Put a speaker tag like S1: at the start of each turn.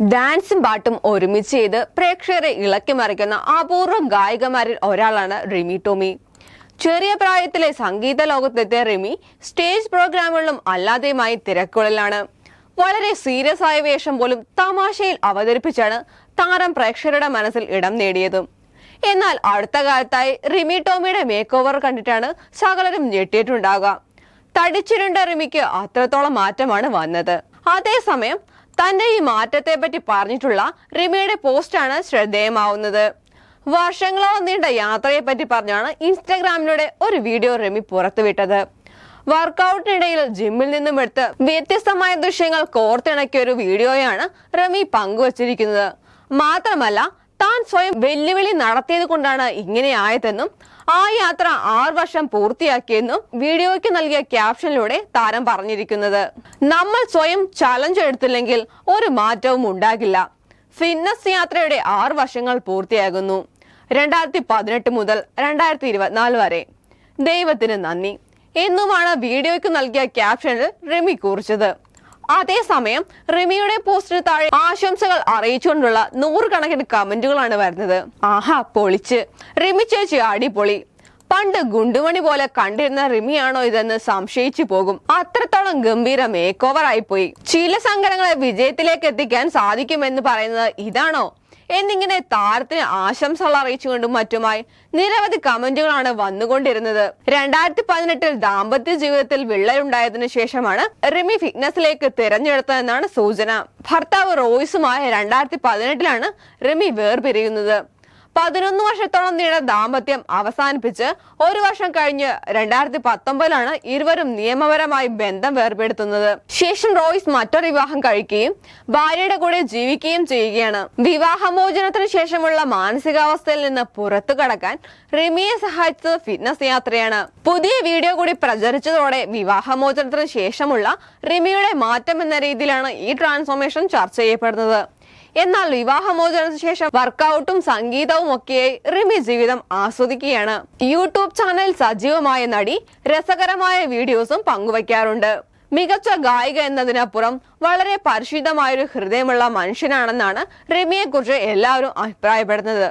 S1: ഡാൻസും പാട്ടും ഒരുമിച്ച് ചെയ്ത് പ്രേക്ഷകരെ ഇളക്കി മറിക്കുന്ന അപൂർവം ഗായികമാരിൽ ഒരാളാണ് റിമി ടോമി. ചെറിയ പ്രായത്തിലെ സംഗീത ലോകത്തെത്തിയ റിമി സ്റ്റേജ് പ്രോഗ്രാമുകളിലും അല്ലാതെയുമായി തിരക്കുകളിലാണ്. വളരെ സീരിയസ് ആയ വേഷം പോലും തമാശയിൽ അവതരിപ്പിച്ചാണ് താരം പ്രേക്ഷകരുടെ മനസ്സിൽ ഇടം നേടിയത്. എന്നാൽ അടുത്ത കാലത്തായി റിമി ടോമിയുടെ മേക്ക് ഓവർ കണ്ടിട്ടാണ് സകലരും ഞെട്ടിയിട്ടുണ്ടാകുക തടിച്ചിരുണ്ട റിമിക്ക് അത്രത്തോളം മാറ്റമാണ് വന്നത്. അതേസമയം തന്റെ ഈ മാറ്റത്തെ പറ്റി പറഞ്ഞിട്ടുള്ള റിമിയുടെ പോസ്റ്റാണ് ശ്രദ്ധേയമാവുന്നത്. വർഷങ്ങളോളം നീണ്ട യാത്രയെ പറ്റി പറഞ്ഞാണ് ഇൻസ്റ്റാഗ്രാമിലൂടെ ഒരു വീഡിയോ റിമി പുറത്തുവിട്ടത്. വർക്കൗട്ടിനിടയിൽ ജിമ്മിൽ നിന്നും എടുത്ത് വ്യത്യസ്തമായ ദൃശ്യങ്ങൾ കോർത്തിണക്കിയ ഒരു വീഡിയോയാണ് റമി പങ്കുവച്ചിരിക്കുന്നത്. മാത്രമല്ല താൻ സ്വയം വെല്ലുവിളി നടത്തിയത് കൊണ്ടാണ് ഇങ്ങനെയായതെന്നും ആ യാത്ര ആറു വർഷം പൂർത്തിയാക്കിയെന്നും വീഡിയോയ്ക്ക് നൽകിയ ക്യാപ്ഷനിലൂടെ താരം പറഞ്ഞിരിക്കുന്നത്. നമ്മൾ സ്വയം ചലഞ്ച് എടുത്തില്ലെങ്കിൽ ഒരു മാറ്റവും ഉണ്ടാകില്ല. ഫിറ്റ്നസ് യാത്രയുടെ ആറു വർഷങ്ങൾ പൂർത്തിയാകുന്നു. രണ്ടായിരത്തി പതിനെട്ട് മുതൽ രണ്ടായിരത്തി ഇരുപത്തിനാല് വരെ. ദൈവത്തിന് നന്ദി. എന്നുമാണ് വീഡിയോയ്ക്ക് നൽകിയ ക്യാപ്ഷനിൽ റെമി കുറിച്ചത്. അതേസമയം റിമിയുടെ പോസ്റ്റിന് താഴെ ആശംസകൾ അറിയിച്ചുകൊണ്ടുള്ള നൂറുകണക്കിന് കമന്റുകളാണ് വരുന്നത്. ആഹാ പൊളിച്ച്. റിമി ചേച്ചി അടിപൊളി. പണ്ട് ഗുണ്ടുമണി പോലെ കണ്ടിരുന്ന റിമിയാണോ ഇതെന്ന് സംശയിച്ചു പോകും. അത്രത്തോളം ഗംഭീര മേക്ക് ഓവർ ആയിപ്പോയി. ചില സങ്കടങ്ങളെ വിജയത്തിലേക്ക് എത്തിക്കാൻ സാധിക്കുമെന്ന് പറയുന്നത് ഇതാണോ? എന്നിങ്ങനെ താരത്തിന് ആശംസകൾ അറിയിച്ചുകൊണ്ടും മറ്റുമായി നിരവധി കമന്റുകളാണ് വന്നുകൊണ്ടിരുന്നത്. രണ്ടായിരത്തി പതിനെട്ടിൽ ദാമ്പത്യ ജീവിതത്തിൽ വിള്ളലുണ്ടായതിനു ശേഷമാണ് റിമി ഫിറ്റ്നസിലേക്ക് തിരഞ്ഞെടുത്തതെന്നാണ് സൂചന. ഭർത്താവ് റോയ്സുമായ രണ്ടായിരത്തി പതിനെട്ടിലാണ് റിമി വേർപിരിയുന്നത്. പതിനൊന്ന് വർഷത്തോളം നീണ്ട ദാമ്പത്യം അവസാനിപ്പിച്ച് ഒരു വർഷം കഴിഞ്ഞ് രണ്ടായിരത്തി പത്തൊമ്പതിലാണ് ഇരുവരും നിയമപരമായി ബന്ധം വേർപെടുത്തുന്നത്. ശേഷം റോയ്സ് മറ്റൊരു വിവാഹം കഴിക്കുകയും ഭാര്യയുടെ കൂടെ ജീവിക്കുകയും ചെയ്യുകയാണ്. വിവാഹമോചനത്തിന് ശേഷമുള്ള മാനസികാവസ്ഥയിൽ നിന്ന് പുറത്തു കടക്കാൻ റിമിയെ സഹായിച്ചത് ഫിറ്റ്നസ് യാത്രയാണ്. പുതിയ വീഡിയോ കൂടി പ്രചരിച്ചതോടെ വിവാഹമോചനത്തിന് ശേഷമുള്ള റിമിയുടെ മാറ്റം എന്ന രീതിയിലാണ് ഈ ട്രാൻസ്ഫോർമേഷൻ ചർച്ച ചെയ്യപ്പെടുന്നത്. എന്നാൽ വിവാഹമോചനത്തിന് ശേഷം വർക്കൗട്ടും സംഗീതവും ഒക്കെയായി റിമി ജീവിതം ആസ്വദിക്കുകയാണ്. യൂട്യൂബ് ചാനൽ സജീവമായ നടി രസകരമായ വീഡിയോസും പങ്കുവയ്ക്കാറുണ്ട്. മികച്ച ഗായിക എന്നതിനപ്പുറം വളരെ പരിശുദ്ധമായൊരു ഹൃദയമുള്ള മനുഷ്യനാണെന്നാണ് റിമിയെ കുറിച്ച് എല്ലാവരും അഭിപ്രായപ്പെടുന്നത്.